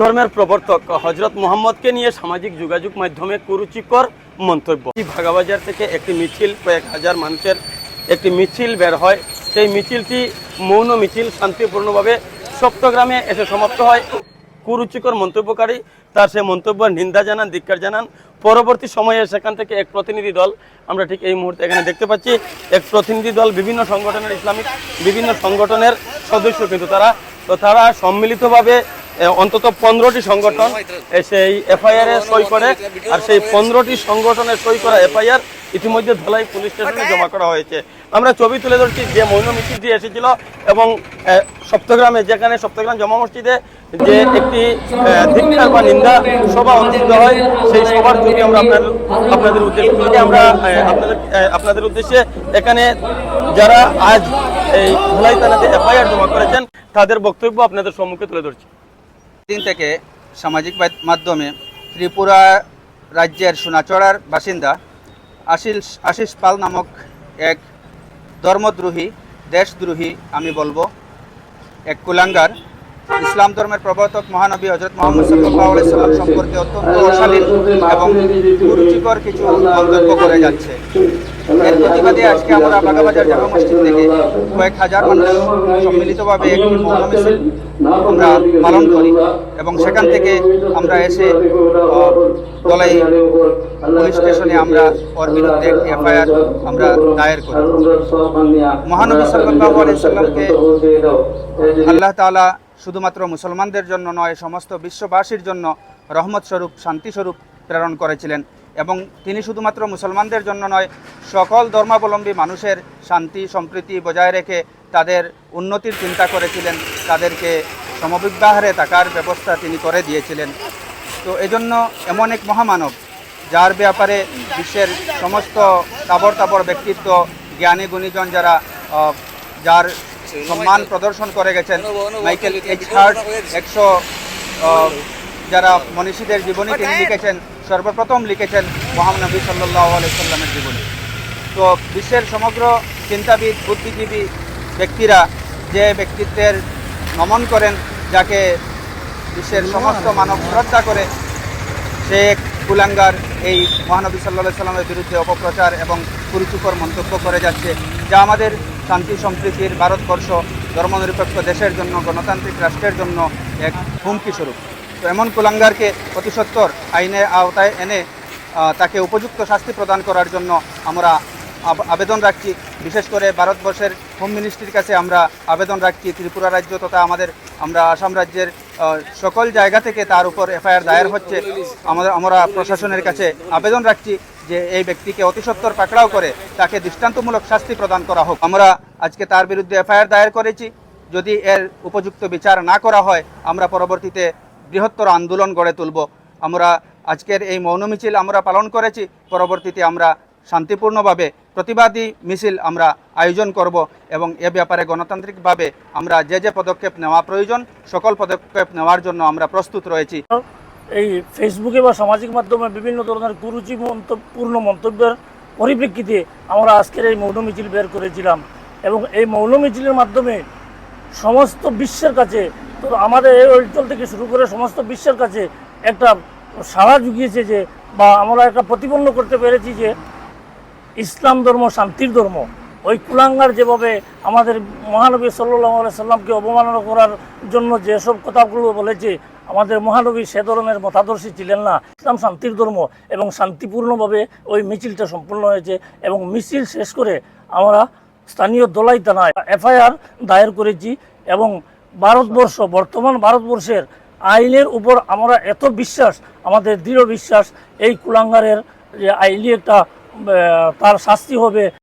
ধর্মের প্রবর্তক হজরত মোহাম্মদকে নিয়ে সামাজিক যোগাযোগ মাধ্যমে কুরুচিকর মন্তব্য। ভাগাবাজার থেকে একটি মিছিল, কয়েক হাজার মানুষের একটি মিছিল বের হয়। সেই মিছিলটি মৌন মিছিল, শান্তিপূর্ণভাবে সপ্তগ্রামে এসে সমাপ্ত হয়। কুরুচিকর মন্তব্যকারী তার সে মন্তব্য নিন্দা জানান, ধিক্কার জানান। পরবর্তী সময়ে সেখান থেকে এক প্রতিনিধি দল, আমরা ঠিক এই মুহূর্তে এখানে দেখতে পাচ্ছি, এক প্রতিনিধি দল, বিভিন্ন সংগঠনের ইসলামিক, বিভিন্ন সংগঠনের সদস্য কিন্তু তারা। তো তারা সম্মিলিতভাবে অন্তত পনেরোটি সংগঠন সেই এফআইআর এ সই করে, আর সেই পনেরোটি সংগঠনের সই করা এফআইআর ইতিমধ্যে ধলাই পুলিশ স্টেশনে জমা করা হয়েছে। আমরা ছবি তুলে ধরছি যে মৌন মিছিলটি এসেছিল এবং সপ্তগ্রামে, যেখানে সপ্তগ্রাম জমা মসজিদে যে একটি ধিক্ষার বা নিন্দা সভা অনুষ্ঠিত হয়, সেই সভার ছবি আমরা আপনাদের আপনাদের উদ্দেশ্যে আমরা আপনাদের আপনাদের উদ্দেশ্যে এখানে যারা আজ এই ধুলাই থানাতে এফআইআর জমা করেছেন, তাদের বক্তব্য আপনাদের সম্মুখে তুলে ধরছি। দিন থেকে সামাজিক মাধ্যমে ত্রিপুরা রাজ্যের সোনাচড়ার বাসিন্দা আশিস আশিস পাল নামক এক ধর্মদ্রোহী, দেশদ্রোহী, আমি বলব, এক কুলাঙ্গার, ইসলাম ধর্মের প্রবর্তক মহানবী হজরত মোহাম্মদ সাল্লাম সম্পর্কে অত্যন্ত অশালীন এবং কুরুচিকর কিছু মন্তব্য করে যাচ্ছে। এর প্রতিবাদে আজকে আমরা বাগাবাজার জামা মসজিদ থেকে কয়েক হাজার মানুষ সম্মিলিতভাবে একটি মৌন মিছিল আমরা পালন করি এবং সেখান থেকে আমরা এসে দলাই পুলিশ স্টেশনে আমরা ওর বিরুদ্ধে একটি এফআইআর আমরা দায়ের করি। মহানবী সাল্লাল্লাহু আলাইহি সাল্লামকে আল্লাহ তাআলা শুধুমাত্র মুসলমানদের জন্য নয়, সমস্ত বিশ্ববাসীর জন্য রহমত স্বরূপ, শান্তি স্বরূপ প্রেরণ করেছিলেন। এবং তিনি শুধুমাত্র মুসলমানদের জন্য নয়, সকল ধর্মাবলম্বী মানুষের শান্তি, সম্প্রীতি বজায় রেখে তাদের উন্নতির চিন্তা করেছিলেন। তাদেরকে সমবিবাহারে থাকার ব্যবস্থা তিনি করে দিয়েছিলেন। তো এজন্য এমন এক মহামানব, যার ব্যাপারে বিশ্বের সমস্ত তাবর তাবর ব্যক্তিত্ব, জ্ঞানী গুণীজন যারা যার সম্মান প্রদর্শন করে গেছেন, মাইকেল এইচ হার্ট একশো যারা মনীষীদের জীবনী তিনি লিখেছেন সর্বপ্রথম লিখেছেন মহানবী সাল্লাহ আলাইসাল্লামের জীবনী। তো বিশ্বের সমগ্র চিন্তাবিদ, বুদ্ধিজীবী ব্যক্তিরা যে ব্যক্তিত্বের নমন করেন, যাকে বিশ্বের সমস্ত মানব শ্রদ্ধা করে, সে এক কুলাঙ্গার এই মহানবী সাল্লাহ সাল্লামের বিরুদ্ধে অপপ্রচার এবং কুরুচুকর মন্তব্য করে যাচ্ছে, যা আমাদের শান্তি, সম্প্রীতির ভারতবর্ষ, ধর্মনিরপেক্ষ দেশের জন্য, গণতান্ত্রিক রাষ্ট্রের জন্য এক হুমকি স্বরূপ। তো এমন কুলাঙ্গারকে অতি সত্বর আইনের আওতায় এনে তাকে উপযুক্ত শাস্তি প্রদান করার জন্য আমরা আবেদন রাখছি। বিশেষ করে ভারতবর্ষের হোম মিনিস্ট্রির কাছে আমরা আবেদন রাখছি। ত্রিপুরা রাজ্য তথা আমাদের, আমরা আসাম রাজ্যের সকল জায়গা থেকে তার উপর এফআইআর দায়ের হচ্ছে। আমাদের, আমরা প্রশাসনের কাছে আবেদন রাখছি যে এই ব্যক্তিকে অতি সত্বর পাকড়াও করে তাকে দৃষ্টান্তমূলক শাস্তি প্রদান করা হোক। আমরা আজকে তার বিরুদ্ধে এফআইআর দায়ের করেছি। যদি এর উপযুক্ত বিচার না করা হয়, আমরা পরবর্তীতে বৃহত্তর আন্দোলন গড়ে তুলব। আমরা আজকের এই মৌন মিছিল আমরা পালন করেছি, পরবর্তীতে আমরা শান্তিপূর্ণভাবে প্রতিবাদী মিছিল আমরা আয়োজন করব এবং এ ব্যাপারে গণতান্ত্রিকভাবে আমরা যে যে পদক্ষেপ নেওয়া প্রয়োজন, সকল পদক্ষেপ নেওয়ার জন্য আমরা প্রস্তুত রয়েছি। এই ফেসবুকে বা সামাজিক মাধ্যমে বিভিন্ন ধরনের কুরুচি মন্তব্যপূর্ণ মন্তব্যের পরিপ্রেক্ষিতে আমরা আজকের এই মৌন মিছিল বের করেছিলাম এবং এই মৌন মিছিলের মাধ্যমে সমস্ত বিশ্বের কাছে, তো আমাদের এই অঞ্চল থেকে শুরু করে সমস্ত বিশ্বের কাছে একটা সাড়া জুগিয়েছে যে, বা আমরা একটা প্রতিপন্ন করতে পেরেছি যে, ইসলাম ধর্ম, শান্তির ধর্ম, ওই কুলাঙ্গার যেভাবে আমাদের মহানবী সাল্লাহ সাল্লামকে অবমাননা করার জন্য যেসব কথাগুলো বলেছে, আমাদের মহানবী সে ধরনের মতাদর্শী ছিলেন না। ইসলাম শান্তির ধর্ম এবং শান্তিপূর্ণভাবে ওই মিছিলটা সম্পূর্ণ হয়েছে এবং মিছিল শেষ করে আমরা স্থানীয় দলাই থানায় এফআইআর দায়ের করেছি এবং ভারতবর্ষ, বর্তমান ভারতবর্ষের আইনের উপর আমরা এত বিশ্বাস, আমাদের দৃঢ় বিশ্বাস, এই কুলাঙ্গারের যে আইনি একটা তার শাস্তি হবে।